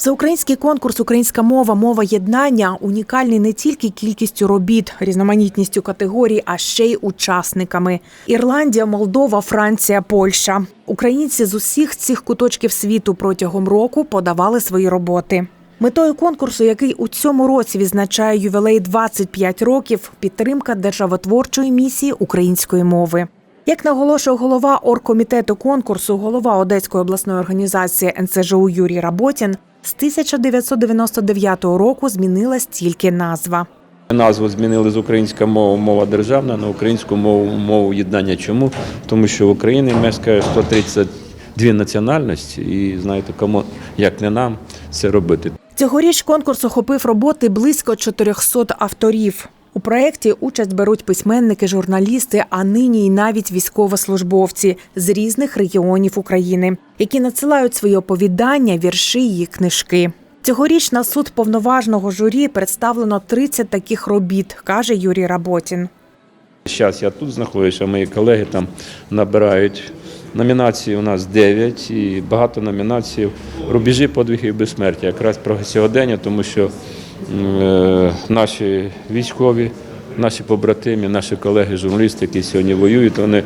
Всеукраїнський конкурс Українська мова, мова єднання унікальний не тільки кількістю робіт, різноманітністю категорій, а ще й учасниками. Ірландія, Молдова, Франція, Польща. Українці з усіх цих куточків світу протягом року подавали свої роботи. Метою конкурсу, який у цьому році відзначає ювілей 25 років, підтримка державотворчої місії української мови. Як наголошує голова оргкомітету конкурсу, голова Одеської обласної організації НЦЖУ Юрій Работін, з 1999 року змінилась тільки назва. Назву змінили з українська мова, мова державна на українську мову, мову єднання. Чому? Тому що в Україні мешкає 132 національності, і знаєте, кому як не нам це робити. Цьогоріч конкурс охопив роботи близько 400 авторів. У проєкті участь беруть письменники, журналісти, а нині й навіть військовослужбовці з різних регіонів України, які надсилають свої оповідання, вірші і книжки. Цьогоріч на суд повноважного журі представлено 30 таких робіт, каже Юрій Работін. Зараз я тут знаходжуся, мої колеги там набирають. Номінацій у нас 9 і багато номінацій. Рубежі подвигів безсмертя. Якраз про сьогодення, тому що наші військові, наші побратимі, наші колеги, журналісти, які сьогодні воюють, вони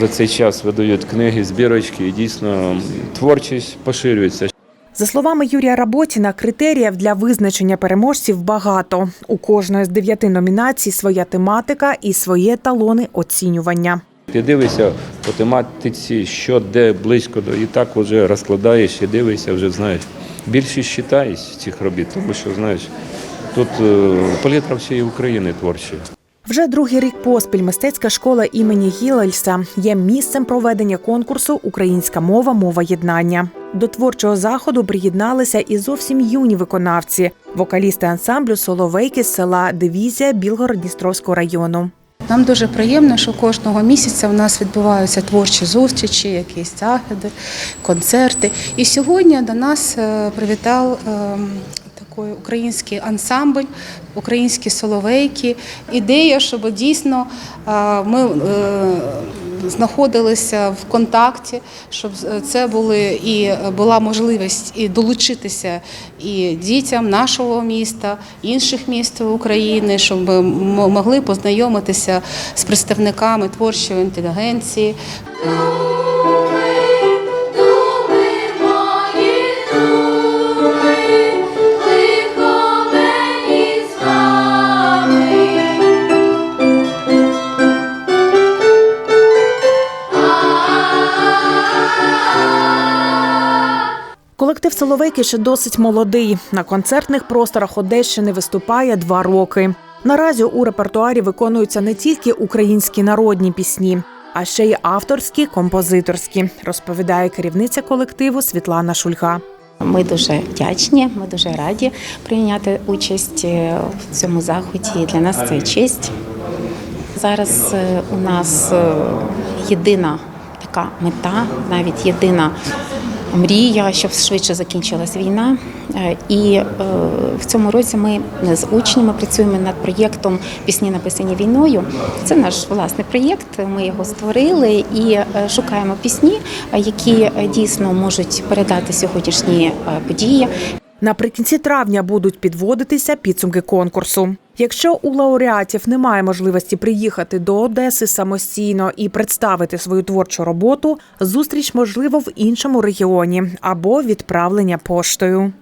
за цей час видають книги, збірочки і дійсно творчість поширюється. За словами Юрія Работіна, критеріїв для визначення переможців багато. У кожної з дев'яти номінацій своя тематика і свої еталони оцінювання. Ти дивишся по тематиці, що де близько до і так вже розкладаєш і дивишся, вже знаєш. Більшість читаєш цих робіт, тому що знаєш, тут е, палітра всієї України творчої. Вже другий рік поспіль мистецька школа імені Гілельса є місцем проведення конкурсу Українська мова, мова єднання. До творчого заходу приєдналися і зовсім юні виконавці, вокалісти ансамблю Соловейки з села Дивізія Білгород-Дністровського району. Нам дуже приємно, що кожного місяця у нас відбуваються творчі зустрічі, якісь заходи, концерти. І сьогодні до нас е, привітав ем, такий український ансамбль, українські соловейки. Ідея, щоб дійсно е, ми е, знаходилися в контакті, щоб це були і була можливість і долучитися і дітям нашого міста, інших міст України, щоб ми могли познайомитися з представниками творчої інтелігенції. Колектив Соловейки ще досить молодий. На концертних просторах Одещини виступає два роки. Наразі у репертуарі виконуються не тільки українські народні пісні, а ще й авторські, композиторські, розповідає керівниця колективу Світлана Шульга. Ми дуже вдячні, ми дуже раді прийняти участь е, в цьому заході. Для нас це честь. Зараз е, у нас е, єдина така мета, навіть єдина мрія, щоб швидше закінчилась війна. Е, І е, в цьому році ми з учнями працюємо над проєктом Пісні написані війною. Це наш власний проєкт. Ми його створили і е, шукаємо пісні, які дійсно можуть передати сьогоднішні події. Наприкінці травня будуть підводитися підсумки конкурсу. Якщо у лауреатів немає можливості приїхати до Одеси самостійно і представити свою творчу роботу, зустріч можливо в іншому регіоні або відправлення поштою.